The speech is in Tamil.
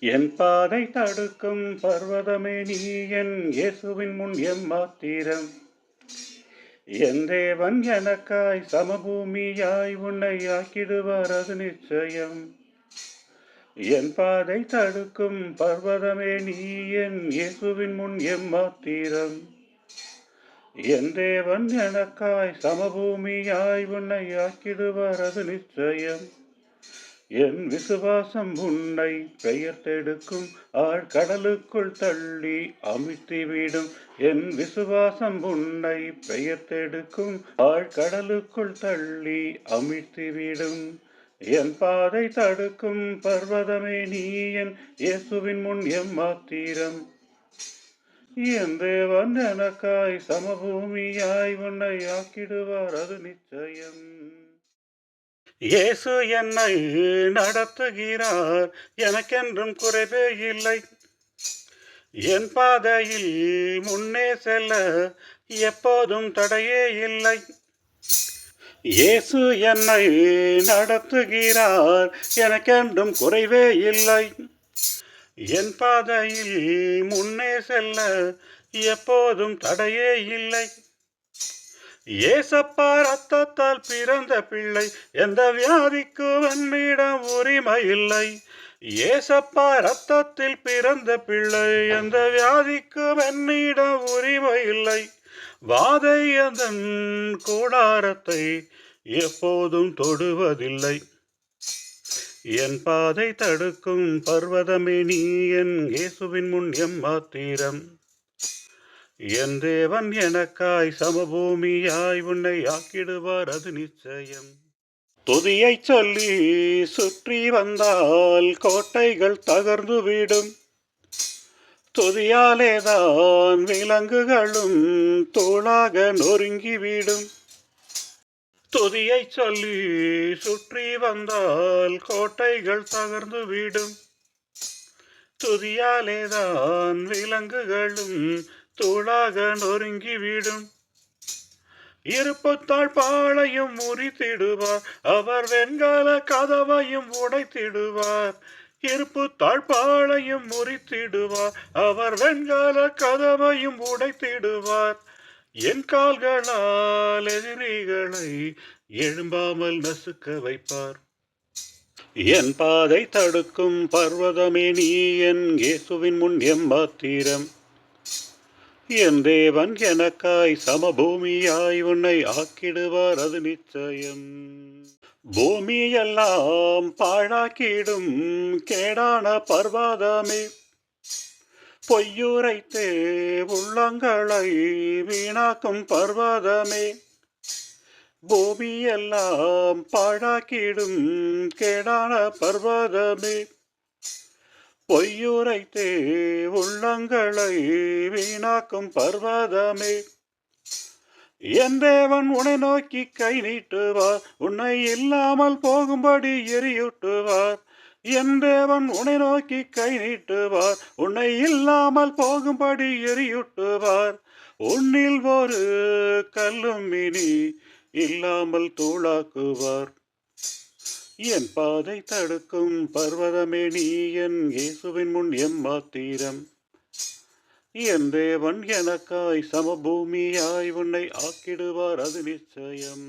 என் பாதை தடுக்கும் பர்வதமே நீ என் இயேசுவின் முன் எம் மாத்திரம். என் தேவன் எனக்காய் சமபூமியாய் உன்னை ஆக்கிடுவார் அது நிச்சயம். என் பாதை தடுக்கும் பர்வதமே நீ என் இயேசுவின் முன் எம் மாத்திரம். என் தேவன் எனக்காய் சமபூமியாய் உன்னை ஆக்கிடுவார் அது நிச்சயம். என் விசுவாசம் உன்னை பெயர்த்தெடுக்கும் ஆழ்கடலுக்குள் தள்ளி அமிழ்த்திவிடும் என் விசுவாசம் உன்னை பெயர்த்தெடுக்கும் ஆழ்கடலுக்குள் தள்ளி அமிழ்த்திவிடும் என் பாதை தடுக்கும் பர்வதமே நீ என் இயேசுவின் முன் எம் மாத்திரம் என் தேவன் எனக்காய் சமபூமியாய் உன்னை ஆக்கிடுவார் அது நிச்சயம். இயேசு என்னை நடத்துகிறார். எனக்கென்றும் குறைவே இல்லை. என் பாதையில் முன்னே செல்ல எப்போதும் தடையே இல்லை. இயேசு என்னை நடத்துகிறார். எனக்கென்றும் குறைவே இல்லை. என் பாதையில் முன்னே செல்ல எப்போதும் தடையே இல்லை. ஏசப்பா ரத்தத்தால் பிறந்த பிள்ளை எந்த வியாதிக்கு என்னிடம் உரிமை இல்லை. ஏசப்பா ரத்தத்தில் பிறந்த பிள்ளை எந்த வியாதிக்கு என்னிடம் உரிமை இல்லை. வாதை அதன் கூடாரத்தை எப்போதும் தொடுவதில்லை. என் பாதை தடுக்கும் பர்வதமே நீ என் இயேசுவின் முன் எம்மாத்திரம். என் தேவன் எனக்காய் சமபூமியாய் உன்னை ஆக்கிடுவார் அது நிச்சயம். துதியை சொல்லி சுற்றி வந்தால் கோட்டைகள் தகர்ந்து விடும். துதியாலேதான் விலங்குகளும் தோளாக நொறுங்கிவிடும் துதியை சொல்லி சுற்றி வந்தால் கோட்டைகள் தகர்ந்து விடும். துதியாலேதான் விலங்குகளும் தூளாக நொறுங்கிவிடும் இருப்பத்தாள் பாளையும் முறித்திடுவார். அவர் வெண்கால கதவையும் உடைத்திடுவார். இருப்பு தாழ்பாளையும் முறித்திடுவார். அவர் வெண்கால கதவையும் உடைத்திடுவார். என் கால்களால் எதிரிகளை எழும்பாமல் நசுக்க வைப்பார். என் பாதை தடுக்கும் பர்வதமே நீ என் இயேசுவின் முன் எம்மாத்திரம் என் தேவன் எனக்காய் சமபூமியாய் உன்னை ஆக்கிடுவார் அது நிச்சயம். பூமியெல்லாம் பாழாக்கிடும் கேடான பர்வதமே. பொய்யுரைத்தே உள்ளங்களை வீணாக்கும் பர்வதமே. பூமியெல்லாம் பாழாக்கிடும் கேடான பர்வதமே. பொய்யுரைத்தே உள்ளங்களை வீணாக்கும் பர்வதமே. என் தேவன் உன்னை நோக்கி கை நீட்டுவார் உன்னை இல்லாமல் போகும்படி எரியூட்டுவார். என் தேவன் உன்னை நோக்கி கை நீட்டுவார் உன்னை இல்லாமல் போகும்படி எரியூட்டுவார். உன்னில் ஒரு கல்லும் இனி இல்லாமல் தூளாக்குவார். என் பாதை தடுக்கும் பர்வதமே நீ என் இயேசுவின் முன் எம்மாத்தீரம் என் தேவன் எனக்காய் சமபூமியாய் உன்னை ஆக்கிடுவார் அது நிச்சயம்.